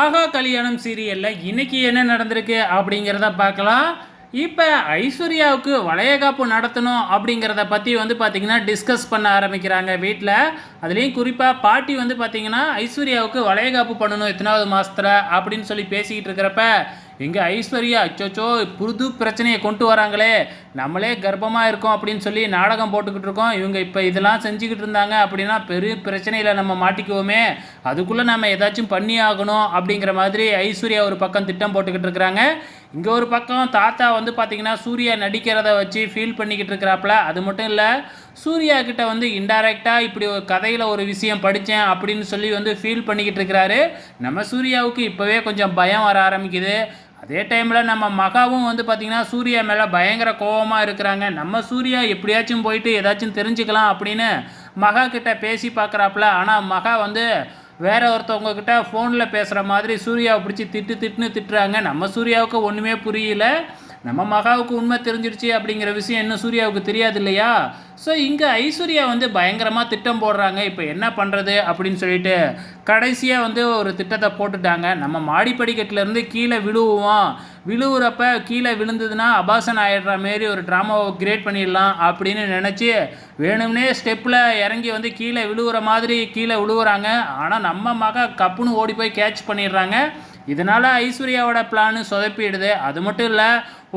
ஆகா கல்யாணம் சீரியலில் இன்றைக்கி என்ன நடந்திருக்கு அப்படிங்கிறத பார்க்கலாம். இப்போ ஐஸ்வர்யாவுக்கு வளையகாப்பு நடத்தணும் அப்படிங்கிறத பற்றி வந்து பார்த்திங்கன்னா டிஸ்கஸ் பண்ண ஆரம்பிக்கிறாங்க வீட்டில் அதுலேயும் குறிப்பாக பாட்டி வந்து பார்த்திங்கன்னா ஐஸ்வர்யாவுக்கு வளையகாப்பு பண்ணணும் எத்தனாவது மாதத்தில் அப்படின்னு சொல்லி பேசிக்கிட்டு இருக்கிறப்ப இங்கே ஐஸ்வர்யா அச்சோச்சோ புது பிரச்சனையை கொண்டு வராங்களே நம்மளே கர்ப்பமாக இருக்கோம் அப்படின்னு சொல்லி நாடகம் போட்டுக்கிட்டு இருக்கோம். இவங்க இப்போ இதெல்லாம் செஞ்சுக்கிட்டு இருந்தாங்க அப்படின்னா பெரிய பிரச்சனையில் நம்ம மாட்டிக்குவோமே. அதுக்குள்ளே நம்ம ஏதாச்சும் பண்ணி ஆகணும் அப்படிங்கிற மாதிரி ஐஸ்வர்யா ஒரு பக்கம் திட்டம் போட்டுக்கிட்டு இருக்கிறாங்க. இங்கே ஒரு பக்கம் தாத்தா வந்து பார்த்திங்கன்னா சூர்யா நடிக்கிறத வச்சு ஃபீல் பண்ணிக்கிட்டு இருக்கிறாப்புல. அது மட்டும் இல்லை சூர்யா கிட்ட வந்து இன்டைரக்டாக இப்படி ஒரு கதையில் ஒரு விஷயம் படித்தேன் அப்படின்னு சொல்லி வந்து ஃபீல் பண்ணிக்கிட்டு இருக்கிறாரு. நம்ம சூர்யாவுக்கு இப்போவே கொஞ்சம் பயம் வர ஆரம்பிக்குது. அதே டைமில் நம்ம மகாவும் வந்து பார்த்திங்கன்னா சூர்யா மேலே பயங்கர கோபமாக இருக்கிறாங்க. நம்ம சூர்யா எப்படியாச்சும் போயிட்டு ஏதாச்சும் தெரிஞ்சுக்கலாம் அப்படின்னு மகா கிட்ட பேசி பார்க்குறாப்புல ஆனால் மகா வந்து வேற ஒருத்தவங்க கிட்ட ஃபோனில் பேசுகிற மாதிரி சூர்யாவை பிடிச்சி திட்டு திட்டுன்னு திட்டுறாங்க. நம்ம சூர்யாவுக்கு ஒன்றுமே புரியல. நம்ம மகாவுக்கு உண்மை தெரிஞ்சிருச்சு அப்படிங்கிற விஷயம் இன்னும் சூர்யாவுக்கு தெரியாது இல்லையா? ஸோ இங்கே ஐஸ்வர்யா வந்து பயங்கரமாக திட்டம் போடுறாங்க. இப்போ என்ன பண்ணுறது அப்படின்னு சொல்லிட்டு கடைசியாக வந்து ஒரு திட்டத்தை போட்டுட்டாங்க. நம்ம மாடிப்படிக்கட்டிலேருந்து கீழே விழுவோம். விழுவுறப்ப கீழே விழுந்ததுன்னா அபாசன் ஆயிடுற மாரி ஒரு ட்ராமாவை கிரியேட் பண்ணிடலாம் அப்படின்னு நினச்சி வேணும்னே ஸ்டெப்பில் இறங்கி வந்து கீழே விழுவுற மாதிரி கீழே விழுவுறாங்க. ஆனால் நம்ம மக கப்புன்னு ஓடி போய் கேட்ச் பண்ணிடுறாங்க. இதனால் ஐஸ்வர்யாவோட பிளானு சொதப்பிடுது. அது மட்டும் இல்லை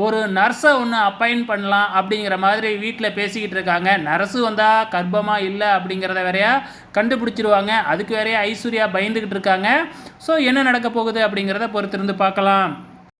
ஒரு நர்ஸை ஒன்று அப்பாயின்ட் பண்ணலாம் அப்படிங்கிற மாதிரி வீட்டில் பேசிக்கிட்டு இருக்காங்க. நர்ஸு வந்தால் கர்ப்பமாக இல்லை அப்படிங்கிறத வேறையா கண்டுபிடிச்சிருவாங்க. அதுக்கு வேறையா ஐஸ்வர்யா பயந்துக்கிட்டு இருக்காங்க. ஸோ என்ன நடக்க போகுது அப்படிங்கிறத பொறுத்திருந்து பார்க்கலாம்.